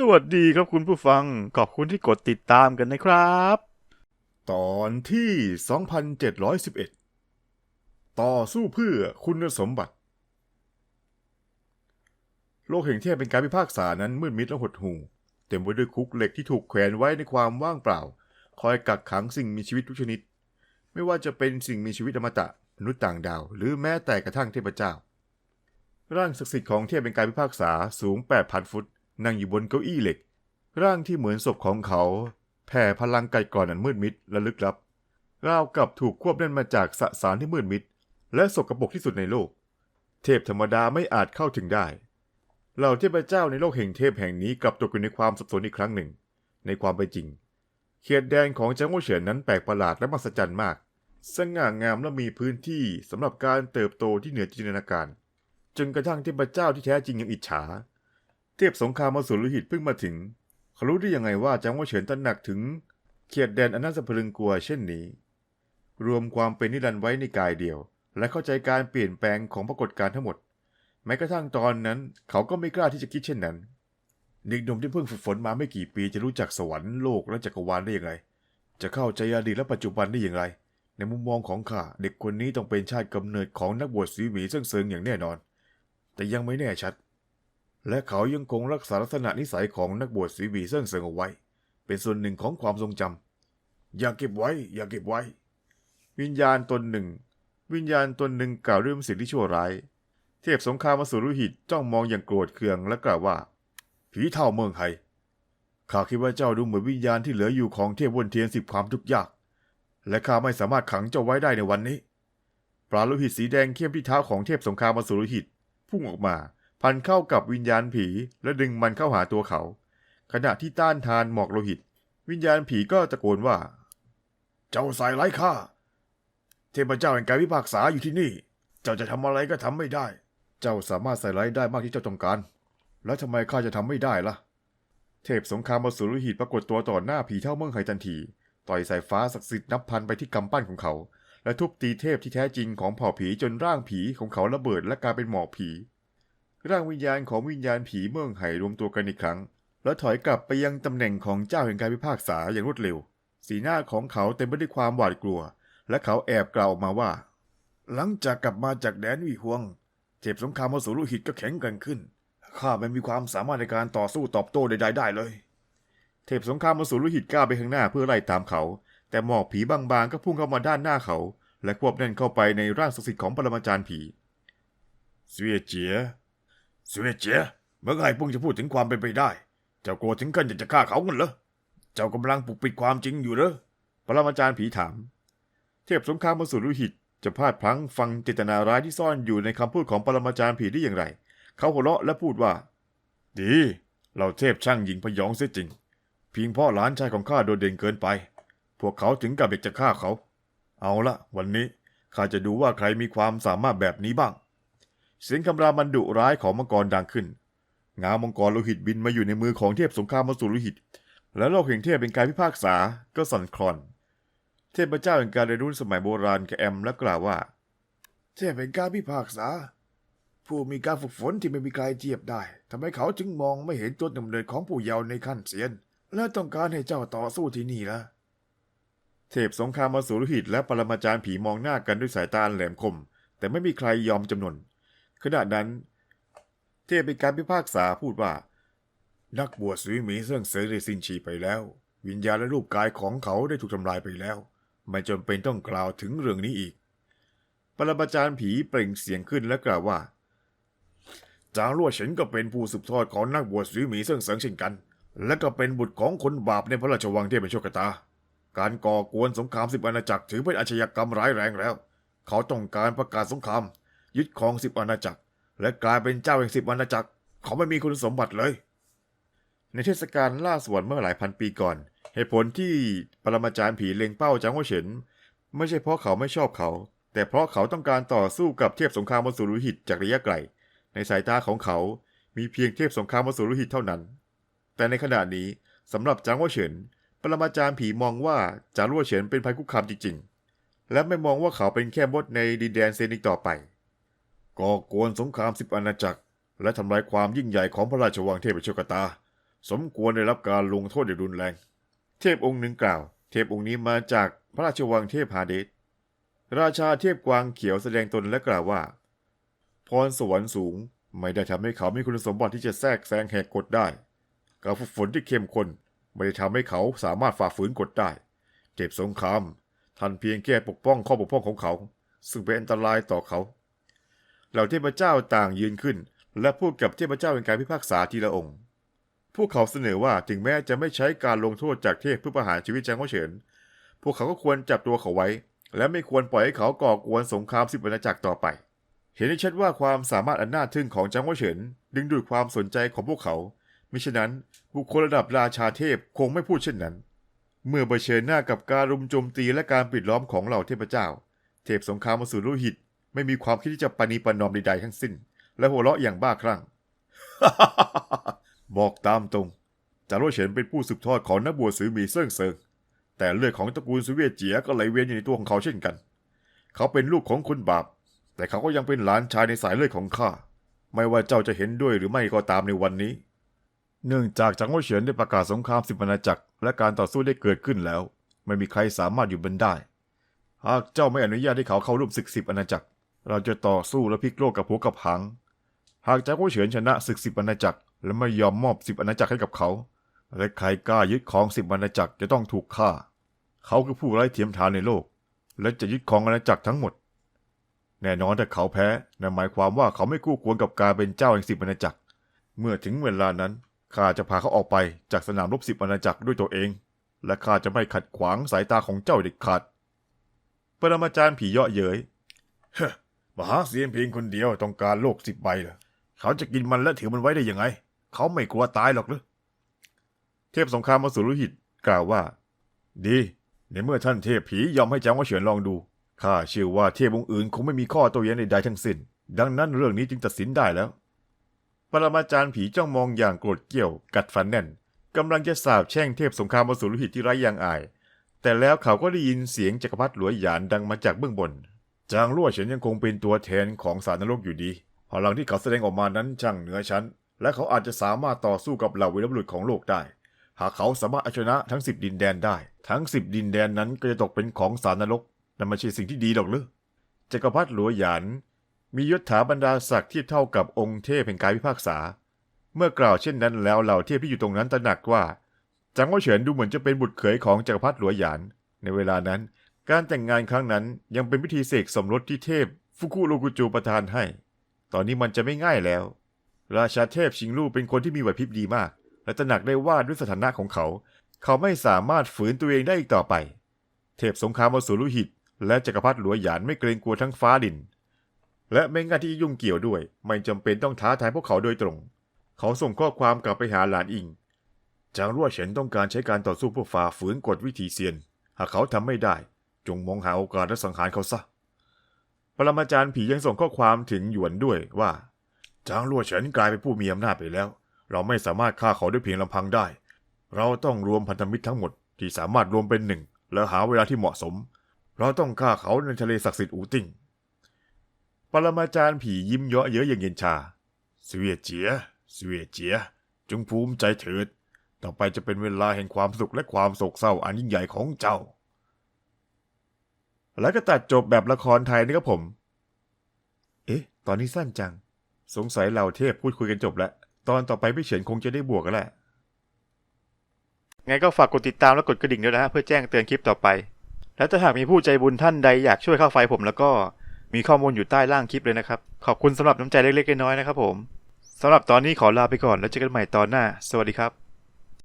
สวัสดีครับคุณผู้ฟัง ขอบคุณที่กดติดตามกันนะครับ ตอนที่ 2711 ต่อสู้เพื่อคุณสมบัติ โลกแห่งเทพเป็นการพิพากษานั้นมืดมิดและหดหู่เต็มไปด้วยคุกเหล็กที่ถูกแขวนไว้ในความว่างเปล่า คอยกักขังสิ่งมีชีวิตทุกชนิด ไม่ว่าจะเป็นสิ่งมีชีวิตอมตะมนุษย์ต่างดาว หรือแม้แต่กระทั่งเทพเจ้า ร่างศักดิ์สิทธิ์ของเทพเป็นการพิพากษาสูง 8,000 ฟุต นั่งอยู่บนเก้าอี้เหล็ก ร่างที่เหมือนศพของเขา แผ่พลังไกลก่อนอันมืดมิดและลึกลับ ราวกับถูกควบแน่นมาจากสสารที่มืดมิด และสกปรกที่สุดในโลก เทพธรรมดาไม่อาจเข้าถึงได้ เหล่าเทพเจ้าในโลกแห่งเทพแห่งนี้กลับตกอยู่ในความสับสนอีกครั้งหนึ่ง ในความเป็นจริง เขตแดนของจังหวัดเฉินนั้นแปลกประหลาดและมหัศจรรย์มาก สง่างามและมีพื้นที่สำหรับการเติบโตที่เหนือจินตนาการจนกระทั่งเทพเจ้าที่แท้จริงยังอิจฉา เทพสงครามอสูรโลหิตเพิ่งมาถึง เขารู้ได้ยังไงว่าจังหวะเฉินตระหนักถึงเขตแดนอันาสะพรึงกลัวเช่นนี้ รวมความเป็นนิรันดร์ไว้ในกายเดียว และเข้าใจการเปลี่ยนแปลงของปรากฏการณ์ทั้งหมด แม้กระทั่งตอนนั้น เขาก็ไม่กล้าที่จะคิดเช่นนั้นเด็กหนุ่มที่เพิ่งฝึกฝนมาไม่กี่ปีจะรู้จักสวรรค์โลกและจักรวาลได้อย่างไร จะเข้าใจอดีตและปัจจุบันได้อย่างไร ในมุมมองของข้าเด็กคนนี้ต้องเป็นชาติกำเนิดของนักบวชสีหมีเซิ่งเซิงอย่างแน่นอน แต่ยังไม่แน่ชัด และเขายังคงรักษาลักษณะนิสัยของนักบวชสีหมีเซิ่งเซิงเอาไว้ เป็นส่วนหนึ่งของความทรงจำอย่าเก็บไว้ อย่าเก็บไว้ วิญญาณตนหนึ่ง วิญญาณตนหนึ่งกล่าวด้วยสิ่งที่ชั่วร้าย เทพสงครามอสูรหิตจ้องมองอย่างโกรธเคืองและกล่าวว่า ผีเท่าเมืองไทยข้าคิดว่าเจ้าดูเหมือนวิญญาณที่เหลืออยู่ของเทพวนเทียนสิบความทุกข์ยาก และข้าไม่สามารถขังเจ้าไว้ได้ในวันนี้ ปลาโลหิตสีแดงเข้มที่เท้าของเทพสงครามอสูรหิตพุ่งออกมา พันเข้ากับวิญญาณผีและดึงมันเข้าหาตัวเขา ขณะที่ต้านทานหมอกโลหิต วิญญาณผีก็ตะโกนว่า เจ้าสายไร้ค่า เทพเจ้าแห่งการพิพากษาอยู่ที่นี่ เจ้าจะทำอะไรก็ทำไม่ได้ เจ้าสามารถใส่ร้ายได้มากที่เจ้าต้องการ แล้วทำไมข้าจะทำไม่ได้ล่ะ เทพสงครามอสูรหิตปรากฏตัวต่อหน้าผีเท่าเมืองไห่ทันทีต่อยสายฟ้าศักดิ์สิทธิ์นับพันไปที่กำปั้นของเขา และทุบตีเทพที่แท้จริงของเผ่าผีจนร่างผีของเขาระเบิดและกลายเป็นหมอกผี ร่างวิญญาณของวิญญาณผีเมืองไห่รวมตัวกันอีกครั้ง แล้วถอยกลับไปยังตำแหน่งของเจ้าแห่งการพิพากษาอย่างรวดเร็ว สีหน้าของเขาเต็มไปด้วยความหวาดกลัว และเขาแอบกล่าวออกมาว่า หลังจากกลับมาจากแดนวีฮวง เจ็บสงครามมอสูรหิตก็แข็งกร่งขึ้นข้าไม่มีความสามารถในการต่อสู้ตอบโต้ใดๆได้เลย เทพสงครามมอสูรหิตก้าวไปข้างหน้าเพื่อไล่ตามเขา แต่หมอกผีบางๆก็พุ่งเข้ามาด้านหน้าเขา และควบแน่นเข้าไปในร่างศักดิ์สิทธิ์ของปรมาจารย์ผีเสวียเจีย เวเจียเมื่อไหร่พวกจะพูดถึงความเป็นไปได้ เจ้าโกรธถึงกันอยากจะฆ่าเขากันเหรอ เจ้ากำลังปกปิดความจริงอยู่เหรอปรมาจารย์ผีถาม เทพสงครามอสูรหิต จะพลาดพลั้งฟังเจตนาร้ายที่ซ่อนอยู่ในคำพูดของปรมาจารย์ผีได้อย่างไร เขาหัวเราะและพูดว่า ดี เราเทพช่างหญิงพยองเสียจริง เพียงพ่อหลานชายของข้าโดดเด่นเกินไป พวกเขาถึงกับเด็กจะฆ่าเขา เอาละวันนี้ข้าจะดูว่าใครมีความสามารถแบบนี้บ้าง เสียงคำรามมันดุร้ายของมังกรดังขึ้น งามังกรโลหิตบินมาอยู่ในมือของเทพสงครามมสูรโลหิต และโลกแห่งเทพเป็นการพิพากษาก็สั่นคลอน เทพเจ้าแห่งการเรียนรู้สมัยโบราณแกแอมและกล่าวว่า เทพเป็นการพิพากษา ผู้มีการฝึกฝนที่ไม่มีใครเทียบได้ทำไมเขาจึงมองไม่เห็นตัวกำเนิดของผู้เยาว์ในขั้นเซียน และต้องการให้เจ้าต่อสู้ที่นี่ละเทพสงครามมสูรหิตและปรมาจารย์ผีมองหน้ากันด้วยสายตาอันแหลมคม แต่ไม่มีใครยอมจำนน ขณะนั้น เทพเป็นการพิพากษาพูดว่า นักบวชสุยหมีเสื่องเสยได้สิ้นชีไปแล้ว วิญญาณและรูปกายของเขาได้ถูกทำลายไปแล้ว ไม่จำเป็นต้องกล่าวถึงเรื่องนี้อีก ปรมาจารย์ผีเปล่งเสียงขึ้นและกล่าวว่าจางลั่วเฉินก็เป็นผู้สืบทอดของนักบวชสุยหมีเสื่องเสงเช่นกัน และก็เป็นบุตรของคนบาปในพระราชวังที่เป็นโชคชะตา การก่อกวนสงครามสิบอาณาจักรถือเป็นอาชญากรรมร้ายแรงแล้ว เขาต้องการประกาศสงคราม ยึดครองสิบอาณาจักร และกลายเป็นเจ้าแห่งสิบอาณาจักร เขาไม่มีคุณสมบัติเลย ในเทศกาลล่าสวรรค์เมื่อหลายพันปีก่อน เหตุผลที่ปรมาจารย์ผีเล็งเป้าจางหัวเฉินไม่ใช่เพราะเขาไม่ชอบเขา แต่เพราะเขาต้องการต่อสู้กับเทพสงครามมสูรหิตจากระยะไกล ในสายตาของเขา มีเพียงเทพสงครามมสูรหิตเท่านั้น แต่ในขณะนี้สำหรับจางหัวเฉินปรมาจารย์ผีมองว่าจางหัวเฉินเป็นภัยคุกคามจริงๆและไม่มองว่าเขาเป็นแค่มดในดินแดนเซนิกต่อไป ก่อกวนสงครามสิบอาณาจักร และทำลายความยิ่งใหญ่ของพระราชวังเทพโชคตา สมควรได้รับการลงโทษอย่างรุนแรง เทพองค์หนึ่งกล่าว เทพองค์นี้มาจากพระราชวังเทพฮาเดสราชาเทพกวางเขียวแสดงตนและกล่าวว่า พรสวรรค์สูงไม่ได้ทำให้เขามีคุณสมบัติที่จะแทรกแซงแหกกฎได้ การฝึกฝนที่เข้มข้นไม่ได้ทำให้เขาสามารถฝ่าฝืนกฎได้ เทพสงครามท่านเพียงแค่ปกป้องข้อบกพร่องของเขา ซึ่งเป็นอันตรายต่อเขา เหล่าเทพเจ้าต่างยืนขึ้น และพูดกับเทพเจ้าเป็นการพิพากษาทีละองค์ พวกเขาเสนอว่าถึงแม้จะไม่ใช้การลงโทษจากเทพเพื่อประหารชีวิตจางว่าเฉิน พวกเขาก็ควรจับตัวเขาไว้ และไม่ควรปล่อยให้เขาก่อกวนสงครามสิบอาณาจักรต่อไป เห็นได้ชัดว่าความสามารถอันน่าทึ่งของจางว่าเฉิน ดึงดูดความสนใจของพวกเขามิฉะนั้นบุคคลระดับราชาเทพคงไม่พูดเช่นนั้น เมื่อเผชิญหน้ากับการรุมโจมตีและการปิดล้อมของเหล่าเทพเจ้า เทพสงครามอสูรโลหิต ไม่มีความคิดที่จะปณีปนอมใดๆทั้งสิ้น และหัวเราะอย่างบ้าคลั่ง บอกตามตรง จารโรเฉินเป็นผู้สืบทอดของนักบวชสือมีเซิ่งเซิง แต่เลือดของตระกูลสเวียเจียก็ไหลเวียนอยู่ในตัวของเขาเช่นกัน เขาเป็นลูกของคนบาป แต่เขาก็ยังเป็นหลานชายในสายเลือดของข้า ไม่ว่าเจ้าจะเห็นด้วยหรือไม่ก็ตามในวันนี้ เนื่องจากจังหวะเฉินได้ประกาศสงครามสิบอาณาจักร และการต่อสู้ได้เกิดขึ้นแล้ว ไม่มีใครสามารถอยู่บนได้ หากเจ้าไม่อนุญาตให้เขาเข้าร่วมศึกสิบอาณาจักร เราจะต่อสู้และพลิกโลกกับหัวกับหาง หากจักรวเฉินชนะศึกสิบอาณาจักร และไม่ยอมมอบสิบอาณาจักรให้กับเขา และใครกล้ายึดของสิบอาณาจักรจะต้องถูกฆ่า เขาคือผู้ไร้เทียมทานในโลก และจะยึดของอาณาจักรทั้งหมด แน่นอนถ้าเขาแพ้นั่นหมายความว่าเขาไม่คู่ควรกับการเป็นเจ้าแห่งสิบอาณาจักร เมื่อถึงเวลานั้นข้าจะพาเขาออกไปจากสนามรบสิบอาณาจักรด้วยตัวเอง และข้าจะไม่ขัดขวางสายตาของเจ้าเด็ดขาดปรมาจารย์ผีเยาะเย้ย มหาเสียนเพียงคนเดียวต้องการโลกสิบใบเหรอเขาจะกินมันและถือมันไว้ได้ยังไง เขาไม่กลัวตายหรอกหรือเทพสงครามมาสุรุหิตกล่าวว่า ดี ในเมื่อท่านเทพผียอมให้จางว่าเฉินลองดูข้าเชื่อว่าเทพองค์อื่นคงไม่มีข้อโต้แย้งใดๆทั้งสิ้น ดังนั้นเรื่องนี้จึงตัดสินได้แล้วปรมาจารย์ผีจ้องมองอย่างโกรธเกี้ยว กัดฟันแน่นกำลังจะสาบแช่งเทพสงครามอสูรหิตที่ไร้ยางอาย แต่แล้วเขาก็ได้ยินเสียงจักรพรรดิหลวยหยานดังมาจากเบื้องบน จางลั่วเฉินยังคงเป็นตัวแทนของสารนรกอยู่ดีพลังที่เขาแสดงออกมานั้นช่างเหนือชั้น และเขาอาจจะสามารถต่อสู้กับเหล่าวีรบุรุษของโลกได้ หากเขาสามารถเอาชนะทั้งสิบดินแดนได้ ทั้งสิบดินแดนนั้นก็จะตกเป็นของสารนรกนั่นไม่ใช่สิ่งที่ดีหรอกหรือจักรพรรดิหลวหยานมียศถาบรรดาศักดิ์ที่เท่ากับองค์เทพแห่งการพิพากษา เมื่อกล่าวเช่นนั้นแล้วเหล่าเทพที่อยู่ตรงนั้นตระหนักว่าจางว่าเฉินดูเหมือนจะเป็นบุตรเขยของจักรพรรดิหลวหยาน ในเวลานั้น การแต่งงานครั้งนั้นยังเป็นพิธีเสกสมรสที่เทพฟุกุโรกุจูประทานให้ ตอนนี้มันจะไม่ง่ายแล้ว ราชาเทพชิงลู่เป็นคนที่มีไหวพริบดีมาก และตระหนักได้ว่าด้วยสถานะของเขา เขาไม่สามารถฝืนตัวเองได้อีกต่อไป เทพสงครามอสูรลุหิต และจักรพรรดิหลวยหยานไม่เกรงกลัวทั้งฟ้าดิน และไม่ง่ายที่จะยุ่งเกี่ยวด้วย ไม่จำเป็นต้องท้าทายพวกเขาโดยตรง เขาส่งข้อความกลับไปหาหลานอิงจางรั่วเฉินต้องการใช้การต่อสู้เพื่อฝ่าฝืนกฎวิถีเซียน หากเขาทำไม่ได้ จงมองหาโอกาสและสังหารเขาซะ ปรมาจารย์ผียังส่งข้อความถึงหยวนด้วยว่าจางรั่วเฉินกลายเป็นผู้มีอำนาจไปแล้ว เราไม่สามารถฆ่าเขาด้วยเพียงลำพังได้ เราต้องรวมพันธมิตรทั้งหมดที่สามารถรวมเป็นหนึ่ง และหาเวลาที่เหมาะสม เราต้องฆ่าเขาในทะเลศักดิ์สิทธิ์อูติงปรมาจารย์ผียิ้มเยาะเย้ยอย่างเย็นชาเสวียเจียเสวียเจีย จงภูมิใจเถิด ต่อไปจะเป็นเวลาแห่งความสุขและความโศกเศร้าอันยิ่งใหญ่ของเจ้า แล้วก็ตัดจบแบบละครไทยนะครับผม เอ๊ะ ตอนนี้สั้นจัง สงสัยเหล่าเทพพูดคุยกันจบแล้ว ตอนต่อไปพี่เฉินคงจะได้บวกกันแหละ ไงก็ฝากกดติดตามและกดกระดิ่งด้วยนะฮะเพื่อแจ้งเตือนคลิปต่อไป และถ้าหากมีผู้ใจบุญท่านใดอยากช่วยเข้าไฟผมแล้วก็มีข้อมูลอยู่ใต้ล่างคลิปเลยนะครับ ขอบคุณสำหรับน้ำใจเล็กๆน้อยๆนะครับผมสำหรับตอนนี้ขอลาไปก่อนแล้วเจอกันใหม่ตอนหน้า สวัสดีครับ